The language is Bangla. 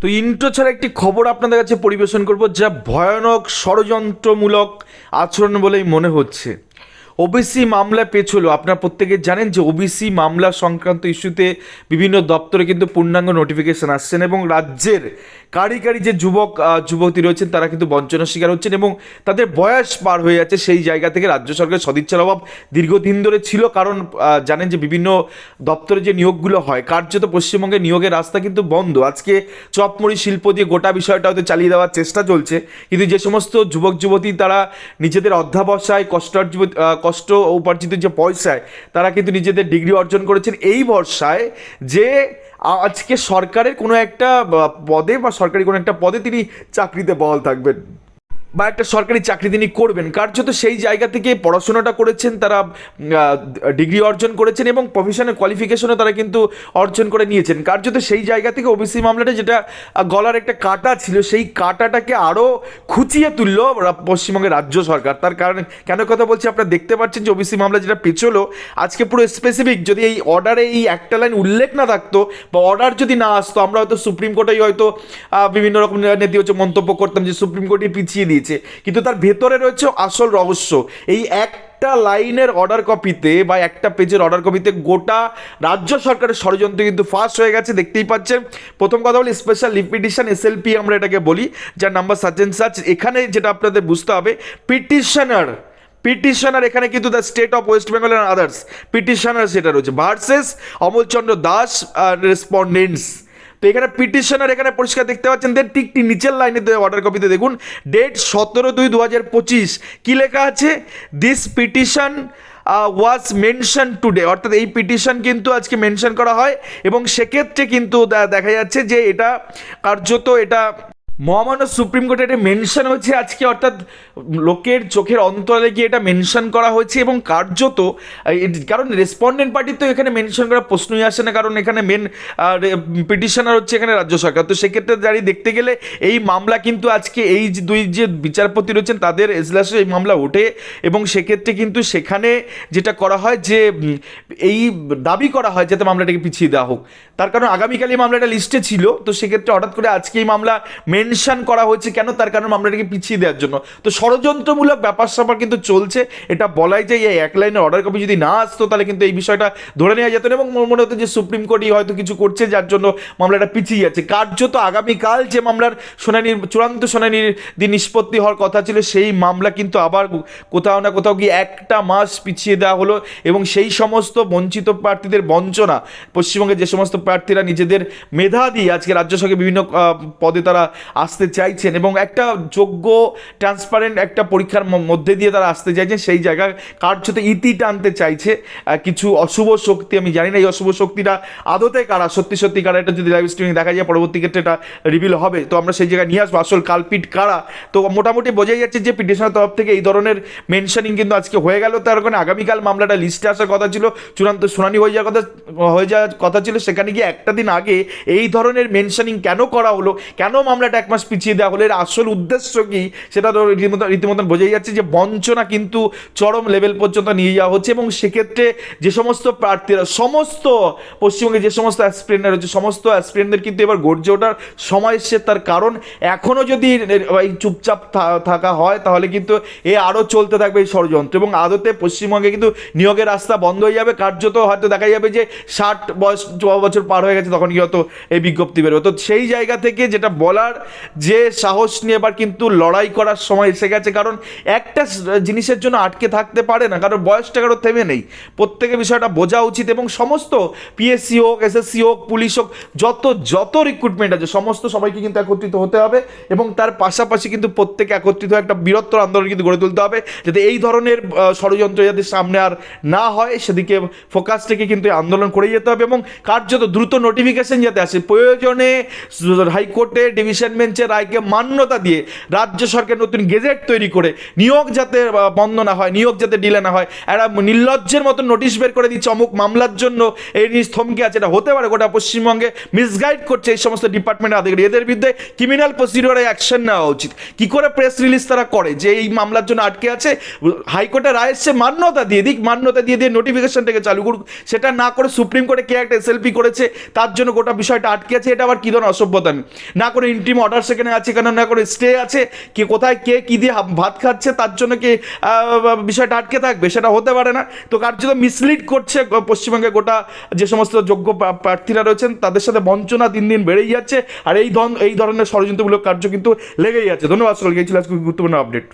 তো ইন্ট্রো ছাড়া একটি খবর আপনাদের কাছে পরিবেশন করব যা ভয়ানক ষড়যন্ত্রমূলক আচরণ বলেই মনে হচ্ছে। ওবিসি মামলা পেছলো আপনারা প্রত্যেকে জানেন যে ওবিসি মামলা সংক্রান্ত ইস্যুতে বিভিন্ন দপ্তরে কিন্তু পূর্ণাঙ্গ নোটিফিকেশন আসছেন এবং রাজ্যের কারি কারি যে যুবক যুবতী রয়েছেন, তারা কিন্তু বঞ্চনার শিকার হচ্ছেন এবং তাদের বয়স পার হয়ে যাচ্ছে সেই জায়গা থেকে রাজ্য সরকারের সদিচ্ছার অভাব দীর্ঘদিন ধরে ছিল। কারণ জানেন যে বিভিন্ন দপ্তরে যে নিয়োগগুলো হয়, কার্যত পশ্চিমবঙ্গে নিয়োগের রাস্তা কিন্তু বন্ধ। আজকে চপমুড়ি শিল্প দিয়ে গোটা বিষয়টা হয়তো চালিয়ে দেওয়ার চেষ্টা চলছে। কিন্তু যে সমস্ত যুবক, যুবতী, তারা নিজেদের অধ্যাবসায়, কষ্টার্জিত কষ্ট উপার্জিত যে পয়সায় তারা কিন্তু নিজেদের ডিগ্রি অর্জন করেছেন এই ভরসায় যে আজকে সরকারের কোনো একটা পদে বা সরকারি কোনো একটা পদে তিনি চাকরিতে বহাল থাকবেন। বা একটা সরকারি চাকরি তিনি করবেন, কার্যত সেই জায়গা থেকে পড়াশোনাটা করেছেন, তারা ডিগ্রি অর্জন করেছেন এবং প্রফেশনাল কোয়ালিফিকেশনও তারা কিন্তু অর্জন করে নিয়েছেন। কার্যত সেই জায়গা থেকে ওবিসি মামলাটা যেটা গলার একটা কাটা ছিল, সেই কাটাটাকে আরও খুঁচিয়ে তুললো পশ্চিমবঙ্গের রাজ্য সরকার। তার কারণে কেন কথা বলছি, আপনারা দেখতে পাচ্ছেন যে ওবিসি মামলা যেটা পেছলো, আজকে পুরো স্পেসিফিক যদি এই অর্ডারে এই একটা লাইন উল্লেখ না থাকতো বা অর্ডার যদি না আসতো, আমরা হয়তো সুপ্রিম কোর্টেই হয়তো বিভিন্ন রকম নেতিবাচক মন্তব্য করতাম যে সুপ্রিম কোর্টই পিছিয়ে দিয়েছে। কিন্তু তার ভেতরে রয়েছে আসল রহস্য। এই এক একটা লাইনের অর্ডার কপিতে বা একটা পেজের অর্ডার কপিতে গোটা রাজ্য সরকারের ষড়যন্ত্র কিন্তু ফাস্ট হয়ে গেছে, দেখতেই পাচ্ছেন। প্রথম কথা বলি স্পেশাল লিপিটিশন এসএলপি আমরা এটাকে বলি, যার নাম্বার অ্যান্ড সার্চ। এখানে যেটা আপনাদের বুঝতে হবে পিটিশনার পিটিশনার এখানে কিন্তু the state of West Bengal and others petitioner সেটা রয়েছে ভার্সেস অমলচন্দ্র দাস রেসপন্ডেন্টস তো এখানে পিটিশনার এখানে পরিষ্কার দেখতে পাচ্ছেন দেন ঠিক নিচের লাইনে অর্ডার কপিতে দেখুন ডেট সতেরো দুই দু হাজার পঁচিশ, কী লেখা আছে? This petition was mention today অর্থাৎ এই পিটিশন কিন্তু আজকে মেনশন করা হয়, এবং সেক্ষেত্রে কিন্তু দেখা যাচ্ছে যে এটা কার্যত এটা মহামান্য সুপ্রিম কোর্টে এটা মেনশন হয়েছে আজকে, অর্থাৎ লোকের চোখের অন্তরালে গিয়ে এটা মেনশন করা হয়েছে এবং কার্যত কারণ রেসপন্ডেন্ট পার্টি তো এখানে মেনশন করার প্রশ্নই আসে না, কারণ এখানে মেন পিটিশনার হচ্ছে এখানে রাজ্য সরকার। তো সেক্ষেত্রে দাঁড়িয়ে দেখতে গেলে এই মামলা কিন্তু আজকে এই দুই যে বিচারপতি রয়েছেন তাদের এজলাসে এই মামলা ওঠে এবং সেক্ষেত্রে কিন্তু সেখানে যেটা করা হয় যে, এই দাবি করা হয় যাতে মামলাটাকে পিছিয়ে দেওয়া হোক। তার কারণ আগামীকাল এই মামলাটা লিস্টে ছিল, তো সেক্ষেত্রে হঠাৎ করে আজকে এই মামলা মেনশন করা হয়েছে কেন? তার কারণ মামলাটাকে পিছিয়ে দেওয়ার জন্য। তো ষড়যন্ত্রমূলক ব্যাপার স্যাপার কিন্তু চলছে। এটা বলাই যায়, এই এক লাইনের অর্ডার কপি যদি না আসতো, তাহলে কিন্তু এই বিষয়টা ধরে নেওয়া যেত না এবং মনে- হতো যে সুপ্রিম কোর্টই হয়তো কিছু করছে, যার জন্য মামলাটা পিছিয়ে যাচ্ছে। কার্যত আগামীকাল যে মামলার শুনানির, চূড়ান্ত শুনানির দিন নিষ্পত্তি হওয়ার কথা ছিল, সেই মামলা কিন্তু আবার কোথাও না কোথাও গিয়ে একটা মাস পিছিয়ে দেওয়া হলো এবং সেই সমস্ত বঞ্চিত প্রার্থীদের বঞ্চনা পশ্চিমবঙ্গে যে সমস্ত প্রার্থীরা নিজেদের মেধা দিয়ে আজকে রাজ্য সরকারের বিভিন্ন পদে তারা আসতে চাইছেন এবং একটা যোগ্য ট্রান্সপারেন্ট একটা পরীক্ষার মধ্যে দিয়ে তারা আসতে চাইছেন, সেই জায়গায় কার্যত ইতি টানতে চাইছে। কিছু অশুভ শক্তি, আমি জানি না এই অশুভ শক্তিটা আদতে কারা, সত্যি সত্যি কারা, এটা যদি লাইভ স্ট্রিমিং দেখা যায়, পরবর্তী ক্ষেত্রে এটা রিভিল হবে। তো আমরা সেই জায়গায় নিয়ে আসব, আসল কালপিট কারা? তো মোটামুটি বোঝাই যাচ্ছে যে পিটিশনের তরফ থেকে এই ধরনের মেনশনিং কিন্তু আজকে হয়ে গেল। তার কারণে আগামীকাল মামলাটা লিস্টে আসার কথা ছিল, চূড়ান্ত শুনানি হয়ে যাওয়ার কথা, হয়ে যাওয়ার কথা ছিল। সেখানে গিয়ে একটা দিন আগে এই ধরনের মেনশনিং কেন করা হলো? কেন মামলাটা এক মাস পিছিয়ে দেওয়া হলো। এর আসল উদ্দেশ্য কি সেটা তো রীতিমতো রীতিমতন বোঝাই যাচ্ছে যে বঞ্চনা কিন্তু চরম লেভেল পর্যন্ত নিয়ে যাওয়া হচ্ছে এবং সেক্ষেত্রে যে সমস্ত প্রার্থীরা, সমস্ত পশ্চিমবঙ্গে যে সমস্ত অ্যাসপিরেন্টরা রয়েছে, সমস্ত অ্যাসপিরেন্টদের কিন্তু এবার গর্জে ওঠার সময় এসছে। তার কারণ এখনও যদি এই চুপচাপ থাকা হয়, তাহলে কিন্তু এ আরও চলতে থাকবে এই ষড়যন্ত্র এবং আদতে পশ্চিমবঙ্গে কিন্তু নিয়োগের রাস্তা বন্ধ হয়ে যাবে। কার্যত হয়তো দেখা যাবে যে ষাট বয়স বছর পার হয়ে গেছে তখন কি হয়তো এই বিজ্ঞপ্তি বেরোবে। তো সেই জায়গা থেকে যেটা বলার যে সাহস নিয়ে এবার কিন্তু লড়াই করার সময় এসে গেছে। কারণ একটা জিনিসের জন্য আটকে থাকতে পারে না, কারণ বয়সটা কারও থেমে নেই। প্রত্যেকে বিষয়টা বোঝা উচিত এবং সমস্ত পিএসসি হোক এসএসসি হোক, পুলিশ হোক, যত যত রিক্রুটমেন্ট আছে, সমস্ত সবাইকে কিন্তু একত্রিত হতে হবে এবং তার পাশাপাশি কিন্তু প্রত্যেকে একত্রিত একটা বৃহত্তর আন্দোলন কিন্তু গড়ে তুলতে হবে, যাতে এই ধরনের ষড়যন্ত্র যাতে সামনে আর না হয়, সেদিকে ফোকাস থেকে কিন্তু আন্দোলন করে যেতে হবে এবং কার্যত দ্রুত নোটিফিকেশন যাতে আসে। প্রয়োজনে হাইকোর্টে ডিভিশন বেঞ্চের রায়কে মান্যতা দিয়ে রাজ্য সরকার নতুন গেজেট তৈরি করে নিয়োগ যাতে বন্ধ না হয়, নিয়োগ যাতে ডিলে না হয়, একটা নির্লজ্জের মতো নোটিশ বের করে দিচ্ছে অমুক মামলার জন্য, এই জিনিস থমকে আছে, এটা হতে পারে, গোটা পশ্চিমবঙ্গে মিসগাইড করছে এই সমস্ত ডিপার্টমেন্টের আধিকারিক। এদের বিরুদ্ধে ক্রিমিনাল প্রসিডিওরে অ্যাকশন নেওয়া উচিত। কি করে প্রেস রিলিজ তারা করে? যে এই মামলার জন্য আটকে আছে, হাইকোর্টের রায় এসছে মান্যতা দিয়ে দিক, মান্যতা দিয়ে দিয়ে নোটিফিকেশন থেকে চালু করুক। সেটা না করে সুপ্রিম কোর্টে কে একটা এসএলপি করেছে, তার জন্য গোটা বিষয়টা আটকে আছে, এটা আবার কি ধরনের অসভ্যতা? না করে ইন্টিম অর্ডার সেখানে আছে কেন না করে স্টে আছে, কি কোথায়, কে কী দিয়ে ভাত খাচ্ছে, তার জন্য কি বিষয়টা আটকে থাকবে, সেটা হতে পারে না। তো কার্যত মিসলিড করছে পশ্চিমবঙ্গে গোটা যে সমস্ত যোগ্য প্রার্থীরা রয়েছেন, তাদের সাথে বঞ্চনা দিন দিন বেড়েই যাচ্ছে, আর এই ধন এই ধরনের ষড়যন্ত্রমূলক কার্য কিন্তু লেগেই আছে। ধন্যবাদ সকলকে ছিল আজকে গুরুত্বপূর্ণ আপডেট